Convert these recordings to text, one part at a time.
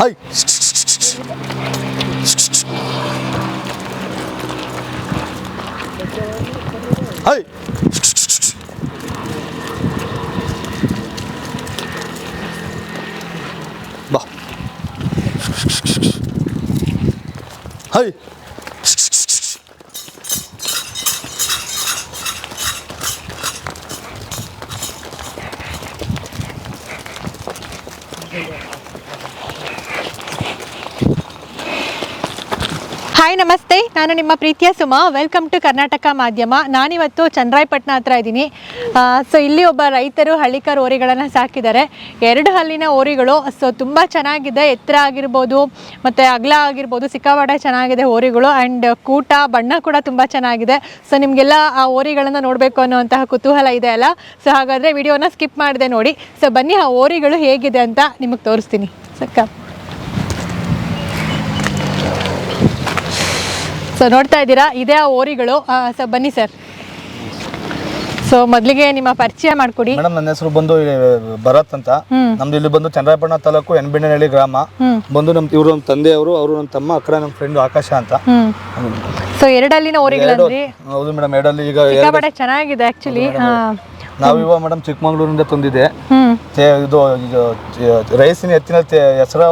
High ಹೈ ಬಾ ಹೈ ಹಾಯ್ ನಮಸ್ತೆ. ನಾನು ನಿಮ್ಮ ಪ್ರೀತಿಯ ಸುಮಾ. ವೆಲ್ಕಮ್ ಟು ಕರ್ನಾಟಕ ಮಾಧ್ಯಮ. ನಾನಿವತ್ತು ಚಂದ್ರಾಯಪಟ್ಟಣ ಹತ್ರ ಇದ್ದೀನಿ. ಸೊ ಇಲ್ಲಿ ಒಬ್ಬ ರೈತರು ಹಳ್ಳಿಕರ್ ಓರಿಗಳನ್ನು ಸಾಕಿದ್ದಾರೆ. ಎರಡು ಹಲ್ಲಿನ ಓರಿಗಳು ಸೊ ತುಂಬ ಚೆನ್ನಾಗಿದೆ. ಎತ್ತರ ಆಗಿರ್ಬೋದು, ಮತ್ತು ಅಗಲ ಆಗಿರ್ಬೋದು ಸಿಕ್ಕಾಪಟ್ಟೆ ಚೆನ್ನಾಗಿದೆ ಓರಿಗಳು ಆ್ಯಂಡ್ ಕೂಟ, ಬಣ್ಣ ಕೂಡ ತುಂಬ ಚೆನ್ನಾಗಿದೆ. ಸೊ ನಿಮಗೆಲ್ಲ ಆ ಓರಿಗಳನ್ನು ನೋಡಬೇಕು ಅನ್ನೋಂತಹ ಕುತೂಹಲ ಇದೆ ಅಲ್ಲ? ಸೊ ಹಾಗಾದರೆ ವಿಡಿಯೋನ ಸ್ಕಿಪ್ ಮಾಡಿದೆ ನೋಡಿ. ಸೊ ಬನ್ನಿ, ಆ ಓರಿಗಳು ಹೇಗಿದೆ ಅಂತ ನಿಮಗೆ ತೋರಿಸ್ತೀನಿ. ಸಕ್ಕ ಸೊ ನೋಡ್ತಾ ಇದ್ದೀರಾ? ಇದೇ ಆ ಓರಿಗಳು. ಸೊ ಬನ್ನಿ ಸರ್ ಸೊ ಮೊದಲಿಗೆ ನಿಮ್ಮ ಪರಿಚಯ ಮಾಡ್ಕೊಡಿ. ಮೇಡಮ್ ನನ್ನ ಹೆಸರು ಬಂದು ಭರತ್ ಅಂತ. ನಮ್ದು ಇಲ್ಲಿ ಬಂದು ಚಂದ್ರಾಯಪಟ್ಟಣ ತಾಲೂಕು ಎನ್ಬಿಣ್ಣನಹಳ್ಳಿ ಗ್ರಾಮ. ಬಂದು ನಮ್ಮ ಇವರು ನಮ್ಮ ತಂದೆಯವರು ಅವರು ನಮ್ಮ ತಮ್ಮ ಅಕ್ಕ ನಮ್ಮ ಫ್ರೆಂಡ್ ಆಕಾಶ ಅಂತ. ಸೊ ಎರಡಲ್ಲಿನ ಹೌದು ಮೇಡಮ್ ಎರಡಲ್ಲಿ ಈಗ ಸಿಕ್ಕಾಪಟ್ಟೆ ಚೆನ್ನಾಗಿದೆ ಆಕ್ಚುಲಿ ನಾವು ಇವಾಗ ಮೇಡಮ್ ಚಿಕ್ಕಮಂಗ್ಳೂರಿಂದ ತಂದಿದೆ ಇದು ರೈಸಿನ ಎತ್ತಿನ ಹೆಸರ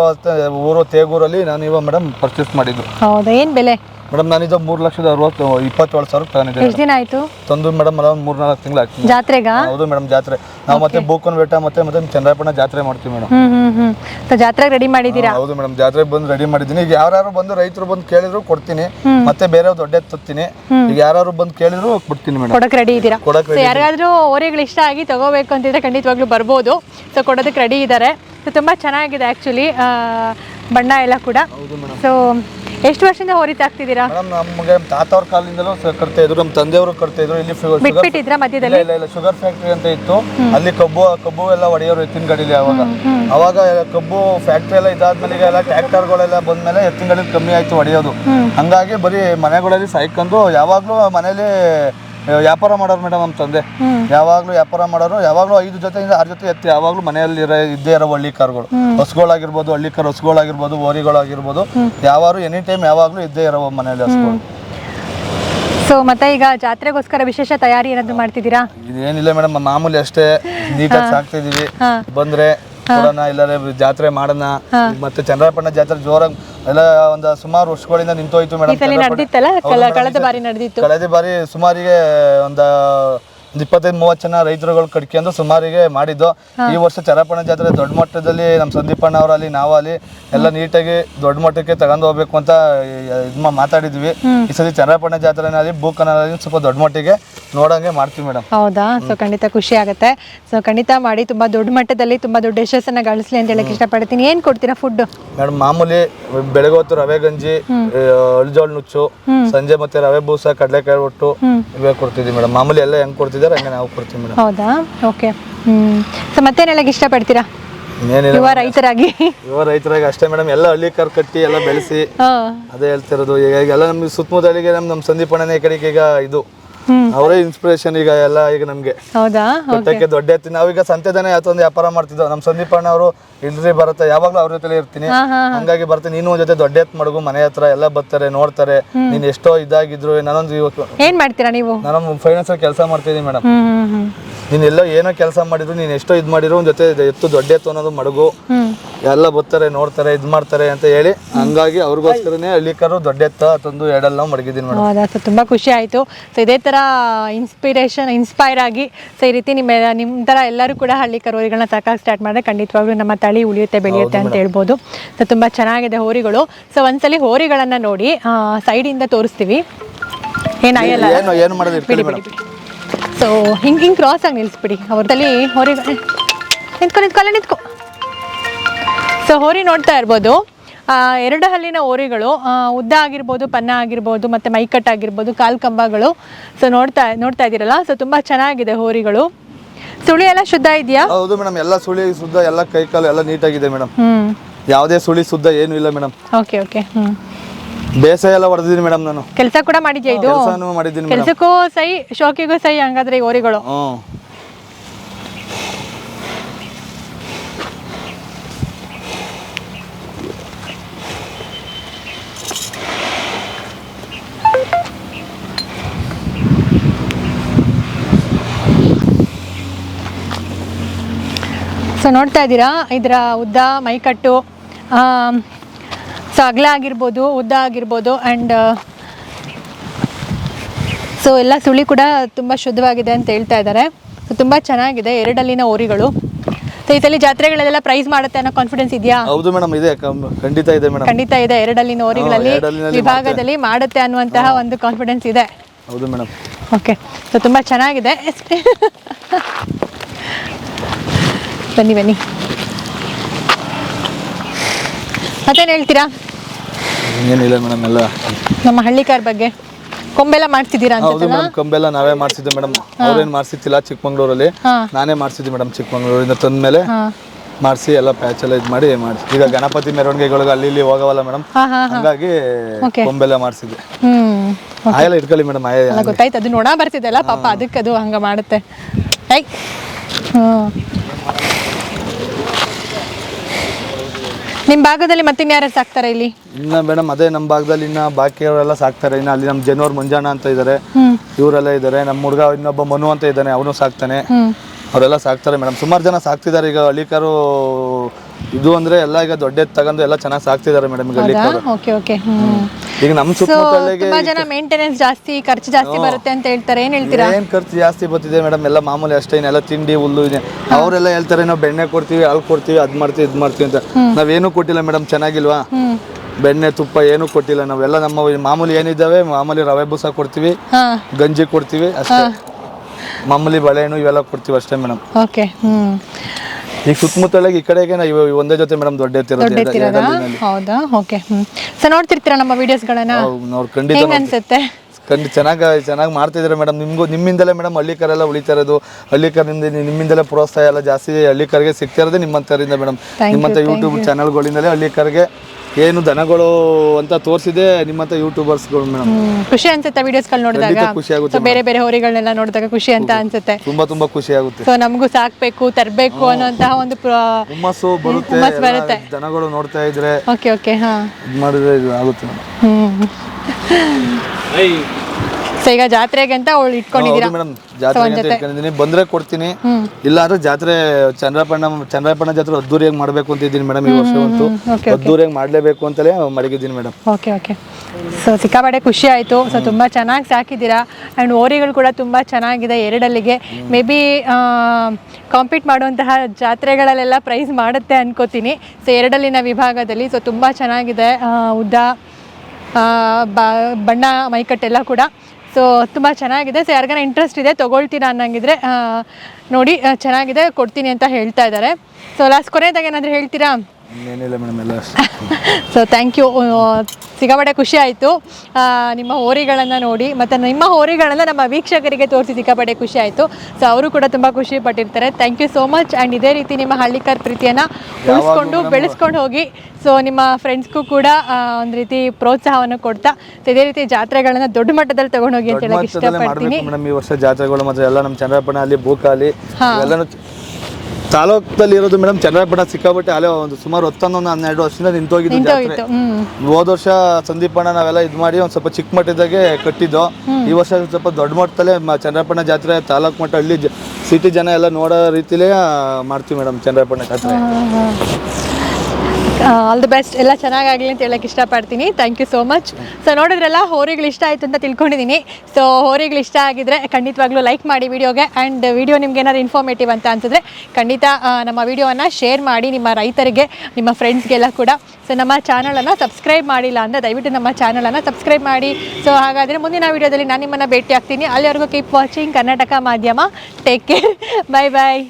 ಊರು ತೇಗೂರಲ್ಲಿ ನಾನು ಇವಾಗ ಮೇಡಮ್ ಪರ್ಚೇಸ್ ಮಾಡಿದ್ದು. ಹೌದಾ? ಏನ್ ಬೆಲೆ? ಮೇಡಮ್ ನಾನಿದು ಮೂರು ಲಕ್ಷದ ಅರವತ್ತು ಇಪ್ಪತ್ತೇಳು ಸಾವಿರ ತಗೊಂಡಿದ್ದೆ. ಎಷ್ಟು ದಿನ ಆಯಿತು? ತಂದು ಮೇಡಮ್ ಒಂದು ಮೂರು ನಾಲ್ಕು ತಿಂಗಳು ಆಗ್ತೀನಿ ಜಾತ್ರೆಗಾ? ಹೌದು ಮೇಡಮ್ ಜಾತ್ರೆ. ನಾವು ಮತ್ತೆ ಬೋಕನ್ ಬೆಟ್ಟ ಮತ್ತೆ ಮತ್ತೆ ಚಂದ್ರಾಯಪಟ್ಟಣ ಜಾತ್ರೆ ಮಾಡ್ತೀವಿ ಮೇಡಮ್. ಹ್ಮ್ ಹ್ಮ್ ಜಾತ್ರೆಗೆ ರೆಡಿ ಮಾಡಿದ್ದೀರಾ? ಹೌದು ಮೇಡಮ್ ಜಾತ್ರೆ ಬಂದು ರೆಡಿ ಮಾಡಿದ್ದೀನಿ. ಈಗ ಯಾರು ಬಂದು ರೈತರು ಬಂದು ಕೇಳಿದ್ರು ಕೊಡ್ತೀನಿ. ಮತ್ತೆ ಬೇರೆ ದೊಡ್ಡ ತತ್ತೀನಿ ಈಗ ಯಾರು ಬಂದು ಕೇಳಿದ್ರು ಕೊಡ್ತೀನಿ ಮೇಡಮ್. ಕೊಡಕ್ಕೆ ರೆಡಿ ಇದ್ದೀರಾ? ಕೊಡಕ್ಕೆ ಸೊ ಯಾರಿಗಾದ್ರೂ ಓರೆಗಳು ಇಷ್ಟ ಆಗಿ ತಗೋಬೇಕು ಅಂತಿದ್ರೆ ಖಂಡಿತವಾಗ್ಲೂ ಬರ್ಬೋದು. ಸೊ ಕೊಡೋದಕ್ಕೆ ರೆಡಿ ಇದ್ದಾರೆ ಸೊ ತುಂಬ ಚೆನ್ನಾಗಿದೆ ಆ್ಯಕ್ಚುಲಿ ಬಣ್ಣ ಎಲ್ಲ ಕೂಡ. ಸೊ ಎಷ್ಟು ವರ್ಷದಿಂದ ಹೋರಿತಾ ಆಗ್ತಿದ್ದೀರಾ? ಮೇಡಮ್ ನಮಗೆ ತಾತವ್ರ ಕಾಲದಿಂದಲೂ ಸ- ಕಟ್ತಾ ಇದ್ರು ನಮ್ಮ ತಂದೆಯವರು ಕಟ್ತಾ ಇದ್ರು. ಇಲ್ಲಿ ಬಿಟ್ಬಿಟ್ಟಿದ್ರಾ ಮಧ್ಯದಲ್ಲಿ? ಇಲ್ಲ ಇಲ್ಲ ಶುಗರ್ ಫ್ಯಾಕ್ಟ್ರಿ ಅಂತ ಇತ್ತು. ಅಲ್ಲಿ ಕಬ್ಬು ಕಬ್ಬು ಎಲ್ಲ ಹೊಡೆಯೋರು ಎತ್ತಿನ ಗಡಿಲಿ ಅವಾಗ. ಅವಾಗ ಕಬ್ಬು ಫ್ಯಾಕ್ಟ್ರಿ ಎಲ್ಲ ಇದಾದ್ಮೇಲೆ ಈಗ ಎಲ್ಲ ಟ್ರ್ಯಾಕ್ಟರ್ಗಳೆಲ್ಲ ಬಂದ್ಮೇಲೆ ಎತ್ತಿನ ಗಾಡಿ ಕಮ್ಮಿ ಆಯ್ತು ಒಡೆಯೋದು. ಹಂಗಾಗಿ ಬರೀ ಮನೆಗಳಲ್ಲಿ ಸಾಯ್ಕೊಂಡು ಯಾವಾಗಲೂ ಮನೇಲಿ ವ್ಯಾಪಾರ ಮಾಡೋರು ಮೇಡಮ್ ನಮ್ಮ ತಂದೆ. ಯಾವಾಗಲೂ ವ್ಯಾಪಾರ ಮಾಡೋರು ಯಾವಾಗಲೂ ಐದು ಜೊತೆಯಿಂದ ಆರು ಜೊತೆ ಎತ್ತಿ ಯಾವಾಗಲೂ ಮನೆಯಲ್ಲಿ ಇರೋ ಇದ್ದೇ ಇರೋ ಹಳ್ಳಿ ಕಾರ್ಗಳು. ಹಸುಗಳಾಗಿರ್ಬೋದು ಹಳ್ಳಿ ಕಾರ್ ಹಸುಗಳಾಗಿರ್ಬೋದು ಓರಿಗಳಾಗಿರ್ಬೋದು ಯಾವಾರು ಎನಿ ಟೈಮ್ ಯಾವಾಗಲೂ ಇದ್ದೇ ಇರೋ ಮನೆಯಲ್ಲಿ ಹಸುಗಳು. ಸೊ ಮತ್ತೆ ಈಗ ಜಾತ್ರೆಗೋಸ್ಕರ ವಿಶೇಷ ತಯಾರಿ ಏನಾದ್ರು ಮಾಡ್ತಿದ್ದೀರಾ? ಏನಿಲ್ಲ ಮೇಡಮ್ ಮಾಮೂಲಿ ಅಷ್ಟೇ. ನೀಟಾಗಿ ಸಾಕ್ತಾ ಇದೀವಿ ಬಂದ್ರೆ ಕೊಡೋಣ ಇಲ್ಲಾರೆ ಜಾತ್ರೆ ಮಾಡೋಣ. ಮತ್ತೆ ಚಂದ್ರಪಟ್ಟಣ ಜಾತ್ರೆ ಜೋರಾಗಿ ಎಲ್ಲ ಒಂದು ಸುಮಾರು ವರ್ಷಗಳಿಂದ ನಿಂತೋಯ್ತು ಈ ಮೇಡಮ್ ನಡೆದಿತ್ತಲ್ಲ? ಕಳೆದ ಬಾರಿ ನಡೆದಿತ್ತು. ಕಳೆದ ಬಾರಿ ಸುಮಾರಿಗೆ ಒಂದು ಒಂದು ಇಪ್ಪತ್ತೈದು ಮೂವತ್ತು ಜನ ರೈತರುಗಳು ಕಟ್ಕೊಂಡು ಸುಮಾರಿಗೆ ಮಾಡಿದ್ದು. ಈ ವರ್ಷ ಚರಪಣ ಜಾತ್ರೆ ದೊಡ್ಡ ಮಟ್ಟದಲ್ಲಿ ನಮ್ಮ ಸಂದೀಪಣ್ಣ ಅವರಲ್ಲಿ ನಾವಲ್ಲಿ ಎಲ್ಲ ನೀಟಾಗಿ ದೊಡ್ಡ ಮಟ್ಟಕ್ಕೆ ತಗೊಂಡು ಹೋಗ್ಬೇಕು ಅಂತ ಇದು ಮಾತಾಡಿದ್ವಿ. ಈ ಸತಿ ಚರಪಣ ಜಾತ್ರೆನಲ್ಲಿ ಬೂಕನಲ್ಲಿ ಸ್ವಲ್ಪ ದೊಡ್ಡ ಮಟ್ಟಿಗೆ ನೋಡಂಗೆ ಮಾಡ್ತೀವಿ ಮೇಡಮ್. ಹೌದಾ? ಸೊ ಖಂಡಿತ ಖುಷಿ ಆಗುತ್ತೆ. ಸೊ ಖಂಡಿತ ಮಾಡಿ ತುಂಬಾ ದೊಡ್ಡ ಮಟ್ಟದಲ್ಲಿ ತುಂಬಾ ದೊಡ್ಡ ಯಶಸ್ಸನ್ನ ಗಳಿಸ್ಲಿ ಅಂತ ಹೇಳಕ್ ಇಷ್ಟಪಡ್ತೀನಿ. ಏನ್ ಕೊಡ್ತೀರಾ ಫುಡ್ ಮೇಡಮ್ ಮಾಮೂಲಿ ಬೆಳಗ್ಗೆ ಹೊತ್ತು ರವೆ ಗಂಜಿ ಅಳ್ಜೋಳ್ ನುಚ್ಚು ಸಂಜೆ ಮತ್ತೆ ರವೆ ಬೂಸ ಕಡಲೆಕಾಯಿ ಒಟ್ಟು ಇವೇ ಕೊಡ್ತಿದ್ವಿ ಮೇಡಮ್. ಮಾಮೂಲಿ ಎಲ್ಲ ಹೆಂಗ್ ಕೊಡ್ತಿದ್ದಾರೆ ಹಂಗೆ ನಾವು ಕೊಡ್ತೀವಿ ಮೇಡಮ್. ಹೌದಾ? ಓಕೆ. ಹ್ಮ್. ಸೊ ಮತ್ತೇನ್ ಹೇಳಕ್ ಇಷ್ಟಪಡ್ತೀರಾ? ಯುವ ರೈತರಾಗಿ. ಯುವ ರೈತರಾಗಿ ಅಷ್ಟೇ ಮೇಡಮ್. ಎಲ್ಲ ಹಳ್ಳಿ ಕಾರ್ ಕಟ್ಟಿ ಎಲ್ಲ ಬೆಳೆಸಿ ಹಾ. ಅದೇ ಹೇಳ್ತಿರೋದು. ಈಗ ಎಲ್ಲ ನಮ್ಗೆ ಸುತ್ತಮುತ್ತಲಿಗೆ ನಮ್ ನಮ್ಮ ಸಂದೀಪಣ್ಣನೇ ಈ ಕಡೆಗೆ ಈಗ ಇದು. ಅವರೇ ಇನ್ಸ್ಪಿರೇಷನ್ ಈಗ ಎಲ್ಲ ಈಗ ನಮ್ಗೆ. ಹೌದಾ? ಕಟ್ಟಕ್ಕೆ ದೊಡ್ಡ ಎತ್ತಿ ನಾವೀಗ ಸಂತೆದಾನೆ ಯಾವತ್ತೊಂದು ವ್ಯಾಪಾರ ಮಾಡ್ತಿದ್ದೋ ನಮ್ಮ ಸಂದೀಪಣ್ಣ ಅವರು ಇಲ್ರಿ ಬರುತ್ತೆ ಯಾವಾಗ್ಲೂ ಅವ್ರ ಜೊತೆ ಇರ್ತೀನಿ. ಹಂಗಾಗಿ ಬರ್ತೀನಿ ನೀನು ಜೊತೆ ದೊಡ್ಡ ಎತ್ ಮಡಗು ಮನೆ ಹತ್ರ ಎಲ್ಲ ಬರ್ತಾರೆ ನೋಡ್ತಾರೆ. ನೀನ್ ಎಷ್ಟೋ ಇದಾಗಿದ್ರು ನಾನೊಂದು ಇವತ್ತು ಏನ್ ಮಾಡ್ತೀರಾ ನೀವು? ನಾನು ಫೈನಾನ್ಸ್ ಕೆಲಸ ಮಾಡ್ತಿದೀನಿ ಮೇಡಮ್ ಹ್ಮ್ ಹ್ಮ್ ಹ್ಮ್ ನೀನ್ ಎಲ್ಲೋ ಏನೋ ಕೆಲಸ ಮಾಡಿದ್ರು ನೀನು ಎಷ್ಟೋ ಇದ್ ಮಾಡಿದ್ರು ಒಂದ್ ಜೊತೆ ಎತ್ತು ದೊಡ್ಡ ಎತ್ತು ಅನ್ನೋದು ಮಡಗು ಎಲ್ಲ ಬರ್ತಾರೆ ನೋಡ್ತಾರೆ ಇದ್ ಮಾಡ್ತಾರೆ ಅಂತ ಹೇಳಿ ಹಂಗಾಗಿ ಅವ್ರಿಗೋಸ್ಕರನೇ ಹಳ್ಳಿಕರು ದೊಡ್ಡ ಎತ್ತ ತಂದು ಎರಡೆಲ್ಲ ಮಡಗಿದೀನಿ ಮಡಗಿದ್ದೀನಿ ಮೇಡಮ್ ಹೌದಾ ಸೊ ತುಂಬ ಖುಷಿ ಆಯಿತು. ಸೊ ಇದೇ ಥರ ಇನ್ಸ್ಪಿರೇಷನ್ ಇನ್ಸ್ಪೈರ್ ಆಗಿ ಸೊ ಈ ರೀತಿ ನಿಮ್ಮ ನಿಮ್ಮ ಥರ ಎಲ್ಲರೂ ಕೂಡ ಹಳ್ಳಿ ಹೋರಿಗಳನ್ನ ಸಾಕಾಗಿ ಸ್ಟಾರ್ಟ್ ಮಾಡಿದ್ರೆ ಖಂಡಿತವಾಗ್ಲೂ ನಮ್ಮ ತಳಿ ಉಳಿಯುತ್ತೆ ಬೆಳೆಯುತ್ತೆ ಅಂತ ಹೇಳ್ಬೋದು. ಸೊ ತುಂಬ ಚೆನ್ನಾಗಿದೆ ಹೋರಿಗಳು. ಸೊ ಒಂದ್ಸಲಿ ಹೋರಿಗಳನ್ನು ನೋಡಿ ಸೈಡಿಂದ ತೋರಿಸ್ತೀವಿ. ಏನಾಗಲ್ಲ ಏನು ಏನು ಮಾಡೋದು ಮೇಡಮ್. ಸೊ ಹಿಂಗೆ ಹಿಂಗೆ ಕ್ರಾಸ್ ಆಗಿ ನಿಲ್ಲಿಸ್ಬಿಡಿ ಅವ್ರ ತಲೆ ಹೋರಿ ನಿಂತ್ಕೊ ನಿಂತ್ಕೊಲ್ಲ ನಿಂತ್ಕೊ. ಸೊ ಹೋರಿ ನೋಡ್ತಾ ಇರ್ಬೋದು. ಎರಡು ಹಲ್ಲಿನ ಹೋರಿಗಳು ಉದ್ದ ಆಗಿರ್ಬೋದು ಪನ್ನ ಆಗಿರ್ಬೋದು ಮತ್ತು ಮೈಕಟ್ ಆಗಿರ್ಬೋದು ಕಾಲು ಕಂಬಗಳು. ಸೊ ನೋಡ್ತಾ ನೋಡ್ತಾ ಇದ್ದೀರಲ್ಲ? ಸೊ ತುಂಬ ಚೆನ್ನಾಗಿದೆ ಹೋರಿಗಳು. ಸುಳಿ ಎಲ್ಲ ಶುದ್ಧ ಇದೆಯಾ? ಹೌದು ಮೇಡಮ್ ಎಲ್ಲ ಸುಳಿ ಶುದ್ಧ ಎಲ್ಲ ಕೈ ಕಾಲು ಎಲ್ಲ ನೀಟಾಗಿದೆ ಮೇಡಮ್. ಯಾವುದೇ ಸುಳಿ ಶುದ್ಧ ಏನು ಇಲ್ಲ ಮೇಡಮ್. ಓಕೆ ಓಕೆ ಹ್ಞೂ ಬೇಸಾಯ ಎಲ್ಲ ಹೊಡೆದಿದ್ದೀನಿ ಮೇಡಮ್ ನಾನು. ಕೆಲಸ ಕೂಡ ಮಾಡಿದ್ಯಾ ಇದು? ಮಾಡಿದ್ದೀನಿ ಕೆಲಸಕ್ಕೂ ಸೈ ಶೋಕಿಗೂ ಸೈ ಹಂಗಾದ್ರೆ ಈ ಓರಿಗಳು ಸೊ ನೋಡ್ತಾ ಇದ್ದೀರಾ? ಇದರ ಉದ್ದ ಮೈಕಟ್ಟು ಸೊ ಅಗಲ ಆಗಿರ್ಬೋದು ಉದ್ದ ಆಗಿರ್ಬೋದು ಆ್ಯಂಡ್ ಸೊ ಎಲ್ಲ ಸುಳಿ ಕೂಡ ತುಂಬ ಶುದ್ಧವಾಗಿದೆ ಅಂತ ಹೇಳ್ತಾ ಇದ್ದಾರೆ. ಸೊ ತುಂಬ ಚೆನ್ನಾಗಿದೆ ಎರಡಲ್ಲಿನ ಓರಿಗಳು. ಸೊ ಇದರಲ್ಲಿ ಸಲ ಜಾತ್ರೆಗಳಲ್ಲೆಲ್ಲ ಪ್ರೈಸ್ ಮಾಡುತ್ತೆ ಅನ್ನೋ ಕಾನ್ಫಿಡೆನ್ಸ್ ಇದೆಯಾ? ಹೌದು ಮೇಡಮ್ ಇದೆ. ಖಂಡಿತ ಇದೆ ಮೇಡಮ್ ಖಂಡಿತ ಇದೆ ಎರಡಲ್ಲಿನ ಓರಿಗಳಲ್ಲಿ ವಿಭಾಗದಲ್ಲಿ ಮಾಡುತ್ತೆ ಅನ್ನುವಂತಹ ಒಂದು ಕಾನ್ಫಿಡೆನ್ಸ್ ಇದೆ. ಹೌದು ಮೇಡಮ್ ಓಕೆ ಸೊ ತುಂಬ ಚೆನ್ನಾಗಿದೆ. ಬನ್ನಿ ಬನ್ನಿ. ಮತ್ತೇನು ಹೇಳ್ತೀರಾ? ಏನಿಲ್ಲ ಮೇಡಮ್ ಎಲ್ಲ ನಮ್ಮ ಹಳ್ಳಿಕಾರ್ ಬಗ್ಗೆ. ಕೊಂಬೆಲ್ಲ ಮಾಡ್ತಿದ್ದೀರಾ ಹೌದು ಮೇಡಮ್ ಕಂಬೆಲ್ಲ ನಾವೇ ಮಾಡ್ಸಿದ್ವಿ ಮೇಡಮ್. ಅವ್ರೇನು ಮಾಡಿಸಿತ್ತಿಲ್ಲ ಚಿಕ್ಕಮಂಗ್ಳೂರಲ್ಲಿ. ನಾನೇ ಮಾಡಿಸಿದ್ದೆ ಮೇಡಮ್ ಚಿಕ್ಕಮಂಗ್ಳೂರಿಂದ ತಂದ ಮೇಲೆ ಹಾಂ. ಮಾಡಿಸಿ ಎಲ್ಲ ಪ್ಯಾಚ್ ಎಲ್ಲ ಇದು ಮಾಡಿ ಮಾಡಿಸಿ. ಈಗ ಗಣಪತಿ ಮೆರವಣಿಗೆಗಳಿಗೆ ಅಲ್ಲಿ ಇಲ್ಲಿ ಹೋಗವಲ್ಲ ಮೇಡಮ್. ಹಾಗಾಗಿ. ಕೊಂಬೆಲ್ಲ ಮಾಡಿಸಿದ್ದೆ. ಆಯಲ್ಲ ಇಟ್ಕೊಳ್ಳಿ ಮೇಡಮ್ ಆಯ ಗೊತ್ತಾಯ್ತು ಅದು ನೋಡ ಬರ್ತಿದ್ದಲ್ಲ ಪಾಪ ಅದಕ್ಕೆ ಅದು ಹಂಗ ಮಾಡುತ್ತೆ. ಐ ಹ್ಞೂ ನಿಮ್ಮ ಭಾಗದಲ್ಲಿ ಮತ್ತೆ ಮತ್ತಿನ್ಯಾರು ಸಾಕ್ತಾರೆ ಇಲ್ಲಿ? ಇನ್ನ ಮೇಡಮ್ ಅದೇ ನಮ್ಮ ಭಾಗದಲ್ಲಿ ಇನ್ನ ಬಾಕಿಯವರೆಲ್ಲ ಸಾಕ್ತಾರೆ. ಇನ್ನ ಅಲ್ಲಿ ನಮ್ಮ ಜನವರ್ ಮುಂಜಾನ ಅಂತ ಇದ್ದಾರೆ ಇವರೆಲ್ಲ ಇದ್ದಾರೆ ನಮ್ಮ ಹುಡುಗ ಇನ್ನೊಬ್ಬ ಮನು ಅಂತ ಇದ್ದಾನೆ ಅವನು ಸಾಕ್ತಾನೆ. ಅವರೆಲ್ಲ ಸಾಕ್ತಾರೆ ಮೇಡಮ್ ಸುಮಾರು ಜನ ಸಾಕ್ತಿದ್ದಾರೆ. ಈಗ ಹಳ್ಳಿಕಾರು ಇದು ಅಂದ್ರೆ ಎಲ್ಲ ಈಗ ದೊಡ್ಡ ತಗೊಂಡು ಎಲ್ಲ ಚೆನ್ನಾಗಿ ಸಾಕ್ತಿದ್ದಾರೆ ಮೇಡಮ್ ಈಗ ಹಳ್ಳಿಕಾರು. Okay okay. ಹ್ಞೂ ಈಗ ನಮ್ಮ ಸುತ್ತಮುತ್ತಲಿಗೆ ತುಂಬಾ ಜನ ಮೇಂಟೆನೆನ್ಸ್ ಜಾಸ್ತಿ ಖರ್ಚು ಜಾಸ್ತಿ ಬರುತ್ತೆ ಅಂತ ಹೇಳ್ತಾರೆ. ಏನ್ ಹೇಳ್ತೀರಾ? ಏನ್ ಖರ್ಚು ಜಾಸ್ತಿ ಬರ್ತಿದೆ ಮೇಡಮ್? ಎಲ್ಲ ಮಾಮೂಲಿ ಅಷ್ಟೇ ಎಲ್ಲ ತಿಂಡಿ ಹುಲ್ಲು ಇದೆ. ಅವರೆಲ್ಲ ಹೇಳ್ತಾರೆ ನಾವು ಬೆಣ್ಣೆ ಕೊಡ್ತೀವಿ ಹಾಲು ಕೊಡ್ತೀವಿ ಅದ್ ಮಾಡ್ತೀವಿ ಇದ್ ಮಾಡ್ತೀವಿ ಅಂತ. ನಾವೇನು ಕೊಟ್ಟಿಲ್ಲ ಮೇಡಮ್ ಚೆನ್ನಾಗಿಲ್ವಾ? ಬೆಣ್ಣೆ ತುಪ್ಪ ಏನು ಕೊಟ್ಟಿಲ್ಲ ನಾವೆಲ್ಲ ನಮ್ಮ ಮಾಮೂಲಿ ಏನಿದ್ದಾವೆ ಮಾಮೂಲಿ ರವೆ ಬೂಸ ಕೊಡ್ತೀವಿ ಗಂಜಿ ಕೊಡ್ತೀವಿ ಅಷ್ಟೇ. ಮಾಮೂಲಿ ಬಳೆಹಣ್ಣು ಇವೆಲ್ಲ ಕೊಡ್ತೀವಿ ಅಷ್ಟೇ ಮೇಡಮ್. ಓಕೆ ಈಗ ಸುತ್ತಮುತ್ತಲಾಗಿ ಈ ಕಡೆಗೆ ನಾವು ಇವ- ಒಂದೇ ಜೊತೆ ಮೇಡಮ್ ದೊಡ್ಡ ದೊಡ್ಡ ಎತ್ತಿರೋದಾ? ಹೌದಾ? ಓಕೆ ಹ್ಮ್. ಸೊ ನೋಡ್ತಿರ್ತೀರಾ ನಮ್ಮ ವಿಡಿಯೋಸ್ಗಳನ್ನ ನಾವು ಖಂಡಿತ ಹೆಂಗ್ ಅನ್ಸುತ್ತೆ? ಖಂಡಿತ ಚೆನ್ನಾಗಿ ಚೆನ್ನಾಗಿ ಮಾಡ್ತಿದ್ದಾರೆ ಮೇಡಮ್ ನಿಮ್ಗೂ ನಿಮ್ಮಿಂದಲೇ ಮೇಡಮ್ ಹಳ್ಳಿಕರೆಲ್ಲ ಉಳಿತಾ ಇರೋದು. ಹಳ್ಳಿಕರಿಂದ ನಿಮ್ಮಿಂದಲೇ ಪ್ರೋತ್ಸಾಹ ಎಲ್ಲ ಜಾಸ್ತಿ ಹಳ್ಳಿಕರಿಗೆ ಸಿಗ್ತಾ ಇರೋದೇ ನಿಮ್ಮಂಥರಿಂದ ಮೇಡಮ್ Thank ನಿಮ್ಮಂಥ ಯೂಟ್ಯೂಬ್ ಚಾನಲ್ಗಳಿಂದಲೇ ಹಳ್ಳಿಕರಿಗೆ ಏನು ದನಗಳು ಅಂತ ತೋರಿಸಿದೆ ನಿಮ್ಮಂತ ಯೂಟ್ಯೂಬರ್ಸ್ಗಳು ಮೇಡಮ್. ಖುಷಿ ಅನ್ಸುತ್ತೆ ವಿಡಿಯೋಸ್ಗಳು ನೋಡಿದಾಗ. ಖಂಡಿತ ಖುಷಿ ಆಗುತ್ತೆ ಬೇರೆ ಬೇರೆ ಹೋರಿಗಳನ್ನೆಲ್ಲ ನೋಡಿದಾಗ ಖುಷಿ ಅಂತ ಅನ್ಸುತ್ತೆ. ತುಂಬಾ ತುಂಬಾ ಖುಷಿ ಆಗುತ್ತೆ. ಸೊ ನಮಗೂ ಸಾಕ್ಬೇಕು ತರಬೇಕು ಅನ್ನೋಂತಹ ಒಂದು ಹುಮ್ಮಸ್ಸು ಬರುತ್ತೆ. ಹುಮ್ಮಸ್ಸು ಎಲ್ಲ ಬರುತ್ತೆ. ದನಗಳು ನೋಡ್ತಾ ಇದ್ರೆ ಓಕೆ ಓಕೆ ಹಾ. ಇದು ಮಾಡಿದ್ರೆ ಇದು ಆಗುತ್ತೆ. ಮೇಡಮ್ ಹ್ಮ್ ಸೊ ಈಗ ಜಾತ್ರೆಗೆ ಅಂತ ಅವಳು ಇಟ್ಕೊಂಡಿದ್ದೀರಾ? ಮೇಡಮ್ ಜಾತ್ರೆ ಅಂತ ಇಟ್ಕೊಂಡಿದ್ದೀನಿ. ಬಂದ್ರೆ ಕೊಡ್ತೀನಿ. ಇಲ್ಲ ಅಂದ್ರೆ ಜಾತ್ರೆ ಚಂದ್ರಪಣ್ಣ ಚಂದ್ರಪಣ್ಣ ಜಾತ್ರೆ ಅದ್ದೂರಿಯಾಗಿ ಮಾಡಬೇಕು ಅಂತ ಇದ್ದೀನಿ ಮೇಡಮ್ ಈ ವರ್ಷ ಒಂದು ಓಕೆ ಅದ್ದೂರಿಯಾಗಿ ಮಾಡಲೇಬೇಕು ಅಂತಲೇ ಮಡಗಿದ್ದೀನಿ ಮೇಡಮ್ ಓಕೆ ಓಕೆ ಸೊ ಸಿಕ್ಕಾಪಟ್ಟೆ ಖುಷಿ ಆಯಿತು. ಸೊ ತುಂಬ ಚೆನ್ನಾಗಿ ಸಾಕಿದ್ದೀರಾ? ಆ್ಯಂಡ್ ಓರಿಗಳು ಕೂಡ ತುಂಬ ಚೆನ್ನಾಗಿದೆ ಎರಡಲ್ಲಿಗೆ. ಮೇ ಬಿ ಕಾಂಪೀಟ್ ಮಾಡುವಂತಹ ಜಾತ್ರೆಗಳಲ್ಲೆಲ್ಲ ಪ್ರೈಸ್ ಮಾಡುತ್ತೆ ಅನ್ಕೋತೀನಿ. ಸೊ ಎರಡಲ್ಲಿನ ವಿಭಾಗದಲ್ಲಿ. ಸೊ ತುಂಬ ಚೆನ್ನಾಗಿದೆ ಉದ್ದ ಆ, ಬ- ಬಣ್ಣ ಮೈಕಟ್ಟೆಲ್ಲ ಕೂಡ. ಸೊ ತುಂಬ ಚೆನ್ನಾಗಿದೆ. ಸೊ ಯಾರಿಗಾನ ಇಂಟ್ರೆಸ್ಟ್ ಇದೆ, ತೊಗೊಳ್ತೀರಾ ಅನ್ನಂಗಿದ್ರೆ ನೋಡಿ ಚೆನ್ನಾಗಿದೆ, ಕೊಡ್ತೀನಿ ಅಂತ ಹೇಳ್ತಾ ಇದ್ದಾರೆ. ಸೊ ಲಾಸ್ಟ್ ಕೊನೆಯದಾಗ ಏನಾದರೂ ಹೇಳ್ತೀರಾ? ಏನಿಲ್ಲ ಮೇಡಮ್ ಎಲ್ಲ. ಸೊ ಥ್ಯಾಂಕ್ ಯು ಸಿಕ್ಕಾಪಟ್ಟೆ ಖುಷಿ ಆಯಿತು. ನಿಮ್ಮ ಹೋರಿಗಳನ್ನು ನೋಡಿ ಮತ್ತು ನಿಮ್ಮ ಹೋರಿಗಳನ್ನು ನಮ್ಮ ವೀಕ್ಷಕರಿಗೆ ತೋರಿಸಿ ಸಿಕ್ಕಾಪಟ್ಟೆ ಖುಷಿ ಆಯಿತು. ಸೊ ಅವರು ಕೂಡ ತುಂಬ ಖುಷಿ ಪಟ್ಟಿರ್ತಾರೆ. Thank you so much and ಇದೇ ರೀತಿ ನಿಮ್ಮ ಹಳ್ಳಿಕರ್ ಪ್ರೀತಿಯನ್ನು ಉಳಿಸ್ಕೊಂಡು ಬೆಳೆಸ್ಕೊಂಡು ಹೋಗಿ. ಸೊ ನಿಮ್ಮ ಫ್ರೆಂಡ್ಸ್ಗೂ ಕೂಡ ಒಂದು ರೀತಿ ಪ್ರೋತ್ಸಾಹವನ್ನು ಕೊಡ್ತಾ ಸೊ ಇದೇ ರೀತಿ ಜಾತ್ರೆಗಳನ್ನು ದೊಡ್ಡ ಮಟ್ಟದಲ್ಲಿ ತಗೊಂಡೋಗಿ ಅಂತ ಹೇಳಿ ಹೇಳಕ್ಕೆ ಇಷ್ಟಪಡ್ತೀನಿ. ಮೇಡಮ್ ಈ ವರ್ಷ ಜಾತ್ರೆಗಳು ಮತ್ತು ಎಲ್ಲ ನಮ್ಮ ಚಂದ್ರಪ್ಪನ ಅಲ್ಲಿ ಬೂಕಾಲಿ ಎಲ್ಲನೂ ತಾಲೂಕಲ್ಲಿ ಇರೋದು ಮೇಡಮ್ ಚಂದ್ರಪಟ್ಟ ಸಿಕ್ಕಾಬಿಟ್ಟೆ ಅಲ್ಲೇ ಒಂದು ಸುಮಾರು ಹತ್ತೊಂದೊಂದು ಹನ್ನೆರಡು ವರ್ಷದಿಂದ ನಿಂತೋಗಿದ್ದು ಜಾತ್ರೆ. ಹೋದ ವರ್ಷ ಸಂದೀಪಣ್ಣ ನಾವೆಲ್ಲ ಇದು ಮಾಡಿ ಒಂದು ಸ್ವಲ್ಪ ಚಿಕ್ಕ ಮಟ್ಟದಾಗೆ ಕಟ್ಟಿದ್ದು. ಈ ವರ್ಷ ಸ್ವಲ್ಪ ದೊಡ್ಡ ಮಟ್ಟದಲ್ಲೇ ಚಂದ್ರಪಟ್ಟಣ ಚಂದ್ರಪಣ್ಣ ಜಾತ್ರೆ ತಾಲೂಕು ಮಟ್ಟ ಹಳ್ಳಿ ಸಿಟಿ ಜನ ಎಲ್ಲ ನೋಡೋ ರೀತಿಲೇ ಮಾಡ್ತೀವಿ ಮೇಡಮ್ ಚಂದ್ರಪಣ್ಣ ಜಾತ್ರೆ. ಆಲ್ ದಿ ಬೆಸ್ಟ್ ಎಲ್ಲ ಚೆನ್ನಾಗಾಗಲಿ ಅಂತ ಹೇಳಕ್ಕೆ ಇಷ್ಟಪಡ್ತೀನಿ. Thank you so much so ನೋಡಿದ್ರಲ್ಲ, ಹೋರಿಗಳು ಇಷ್ಟ ಆಯಿತು ಅಂತ ತಿಳ್ಕೊಂಡಿದ್ದೀನಿ ಸೊ ಹೋರಿಗಳು ಇಷ್ಟ ಆಗಿದ್ರೆ ಖಂಡಿತವಾಗ್ಲೂ ಲೈಕ್ ಮಾಡಿ ವಿಡಿಯೋಗೆ ಆ್ಯಂಡ್ ವಿಡಿಯೋ ನಿಮ್ಗೆ ಏನಾದ್ರು ಇನ್ಫಾರ್ಮೇಟಿವ್ ಅಂತ ಅನ್ಸಿದ್ರೆ ಖಂಡಿತ ನಮ್ಮ ವಿಡಿಯೋವನ್ನು ಶೇರ್ ಮಾಡಿ ನಿಮ್ಮ ರೈತರಿಗೆ, ನಿಮ್ಮ ಫ್ರೆಂಡ್ಸ್ಗೆಲ್ಲ ಕೂಡ. ಸೊ ನಮ್ಮ ಚಾನಲನ್ನು ಸಬ್ಸ್ಕ್ರೈಬ್ ಮಾಡಿಲ್ಲ ಅಂದರೆ ದಯವಿಟ್ಟು ನಮ್ಮ ಚಾನಲನ್ನು ಸಬ್ಸ್ಕ್ರೈಬ್ ಮಾಡಿ. ಸೊ ಹಾಗಾದರೆ ಮುಂದಿನ ವಿಡಿಯೋದಲ್ಲಿ ನಾನು ನಿಮ್ಮನ್ನು ಭೇಟಿ ಆಗ್ತೀನಿ ಅಲ್ಲಿವರೆಗೂ ಕೀಪ್ ವಾಚಿಂಗ್ ಕರ್ನಾಟಕ ಮಾಧ್ಯಮ. Take care bye bye